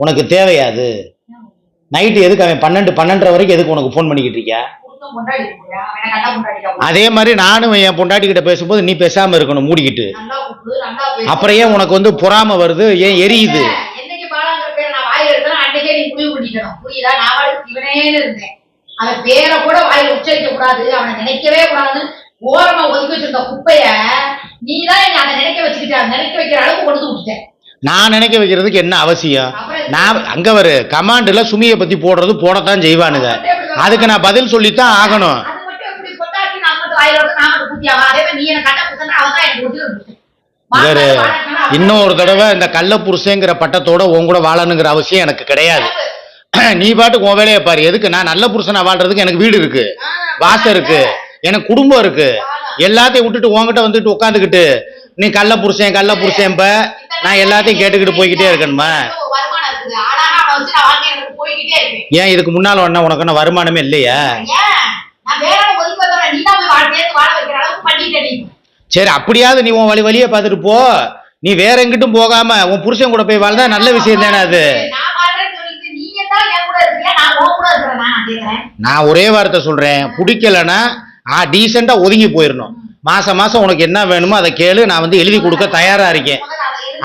உனக்கு தேவையாது நைட்டு எதுக்கு அவன் பன்னெண்டு பன்னெண்டரை வரைக்கும் எதுக்கு உனக்கு ஃபோன் பண்ணிக்கிட்டு இருக்கியா அதே மாதிரி நானும் என் பொண்டாட்டி கிட்ட பேசும்போது நீ பேசாம இருக்கணும் மூடிக்கிட்டு. அப்புறம் ஏன் உனக்கு வந்து பொறாம வருது ஏன் எரியுது நான் வாயில எடுத்தேனோ, அன்னைக்கே நீ முடிவு பண்ணிக்கணும். புரியுதா? நான் பாட்டுக்கு சிவனேன்னு இருந்தேன். அவன் பேரை கூட வாயில உச்சரிக்க கூடாது அவனை நினைக்கவே கூடாதுன்னு ஓரமா ஒதுக்கி வச்சிருந்த குப்பைய நீதான் என்னை அதை நினைக்க வச்சுக்கிட்ட அதை நினைக்க வைக்கிற அளவுக்கு கொண்டு வந்து விட்டுட்டேன் நான் நினைக்க வைக்கிறதுக்கு என்ன அவசியம் நான் அங்க வரு. கமாண்டுல சுமியை பத்தி போடுறது போடத்தான் செய்வானுங்க. அதுக்கு நான் பதில் சொல்லித்தான் ஆகணும். இவரு இன்னொரு தடவை இந்த கள்ள புருஷங்கிற பட்டத்தோட உன் கூட வாழணுங்கிற அவசியம் எனக்கு கிடையாது. நீ பாட்டுக்கு உன் வேலையை பாரு. எதுக்கு? நான் நல்ல புருஷனா வாழ்றதுக்கு எனக்கு வீடு இருக்கு. வாசம் இருக்கு. எனக்கு குடும்பம் இருக்கு. எல்லாத்தையும் விட்டுட்டு உன்கிட்ட வந்துட்டு உட்காந்துக்கிட்டு நீ கள்ள புருஷன் கள்ள புருஷன்ப நான் எல்லாத்தையும் கேட்டுக்கிட்டு போய்கிட்டே இருக்கணுமா? ஏன் இதுக்கு முன்னால ஒண்ணா உனக்கு என்ன வருமானமே இல்லையா? சரி அப்படியாவது நீ உன் வழி வழியே பார்த்துட்டு போ. நீ வேற எங்கிட்டும் போகாம உன் புருஷன் கூட போய் வாழ்ந்தா நல்ல விஷயம் தானே அது? நான் ஒரே வார்த்தை சொல்றேன். பிடிக்கலன்னா ஆ டீசெண்டா ஒதுங்கி போயிடணும் மாசம் மாசம் உனக்கு என்ன வேணுமோ அதை கேளு. நான் வந்து எழுதி கொடுக்க தயாரா இருக்கேன்.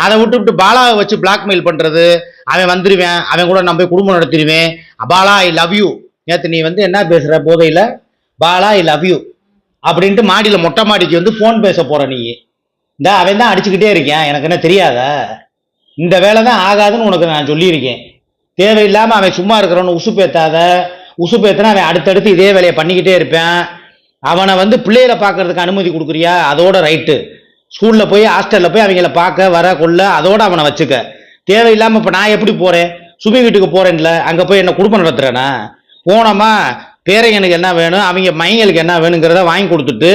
அதை விட்டு விட்டு பாலாவை வச்சு பிளாக்மெயில் பண்றது அவன் வந்துடுவேன் அவன் கூட நம்ம போய் குடும்பம் நடத்திடுவேன். பாலா ஐ லவ் யூ நேற்று நீ வந்து என்ன பேசுற போதையில? பாலா ஐ லவ் யூ அப்படின்ட்டு மாடியில் மொட்டை மாடிக்கு வந்து ஃபோன் பேச போற நீ. இந்த அவன் தான் அடிச்சுக்கிட்டே இருக்கேன். எனக்கு என்ன தெரியாத? இந்த வேலை தான் ஆகாதுன்னு உனக்கு நான் சொல்லியிருக்கேன். தேவையில்லாம அவன் சும்மா இருக்கிறவனு உசு உசுப்பேத்தினா அவன் அடுத்தடுத்து இதே வேலையை பண்ணிக்கிட்டே இருப்பேன். அவனை வந்து பிள்ளைகளை பார்க்கறதுக்கு அனுமதி கொடுக்குறியா? அதோட ரைட்டு ஸ்கூல்ல போய் ஹாஸ்டல்ல போய் அவங்கள பார்க்க வர கொள்ள அதோட அவனை வச்சுக்க. தேவையில்லாம இப்ப நான் எப்படி போறேன்? சுபி வீட்டுக்கு போறேன்ல அங்க போய் என்ன குடும்பம் நடத்துறேனா? போனோமா பேரைங்களுக்கு என்ன வேணும் அவங்க மைங்களுக்கு என்ன வேணுங்கிறத வாங்கி கொடுத்துட்டு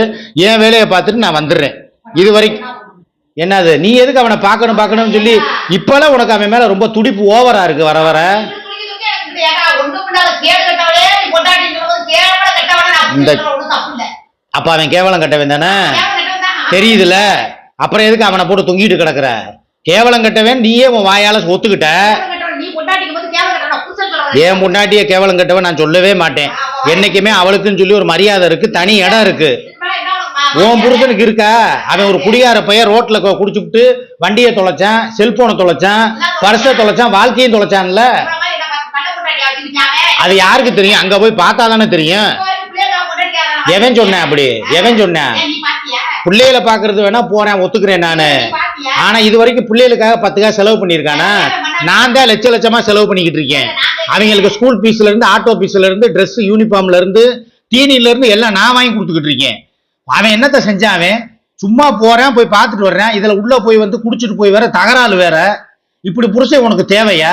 என் வேலையை பார்த்துட்டு நான் வந்துடுறேன். இது வரைக்கும் என்னது? நீ எதுக்கு அவனை பார்க்கணும் பார்க்கணும்னு சொல்லி இப்பெல்லாம் உனக்கு அவன் மேல ரொம்ப துடிப்பு ஓவரா இருக்கு வர வர. இந்த அப்ப அவன் கேவலம் கட்டவன் தானே கேவல கட்டவன் தான் நான். தெரியுதுல? அப்புறம் எதுக்கு அவனை போட்டு தொங்கிட்டு கிடக்குற? கேவலம் கட்டவன் நீயே உன் வாயால ஒத்துக்கிட்ட. என் முன்னாடியே கேவலம் கட்டவன் நான் சொல்லவே மாட்டேன். என்னைக்குமே அவளுக்குன்னு சொல்லி ஒரு மரியாதை இருக்கு தனி இடம் இருக்கு. உன் புருஷனுக்கு இருக்கா. அவன் ஒரு குடியார பையன் ரோட்ல கொ- குடிச்சுப்புட்டு வண்டியை தொலைச்சான் செல்போனை தொலைச்சான் பர்ஸை தொலைச்சான் வாழ்க்கையும் தொலைச்சான்ல? அது யாருக்கு தெரியும்? அங்க போய் பார்த்தா தானே தெரியும் எவன் சொன்னேன் அப்படி? எவன் பாத்தியா? பிள்ளைகளை பாக்குறது வேணா போறேன் ஒத்துக்கிறேன் நானு? ஆனா இது வரைக்கும் பிள்ளைகளுக்காக பத்துக்காக செலவு பண்ணியிருக்கானா? நான் தான் லட்ச லட்சமா செலவு பண்ணிக்கிட்டு இருக்கேன். அவங்களுக்கு ஸ்கூல் ஃபீஸ்ல இருந்து ஆட்டோ ஃபீஸ்ல இருந்து Dress யூனிஃபார்ம்ல இருந்து தீனில இருந்து எல்லாம் நான் வாங்கி கொடுத்துக்கிட்டு இருக்கேன். அவன் என்னத்த செஞ்சான் அவன்? சும்மா போறேன் போய் பார்த்துட்டு வர்றேன். இதுல உள்ள போய் வந்து குடிச்சிட்டு போய் வேற தகராறு வேற. இப்படி புருஷன் உனக்கு தேவையா?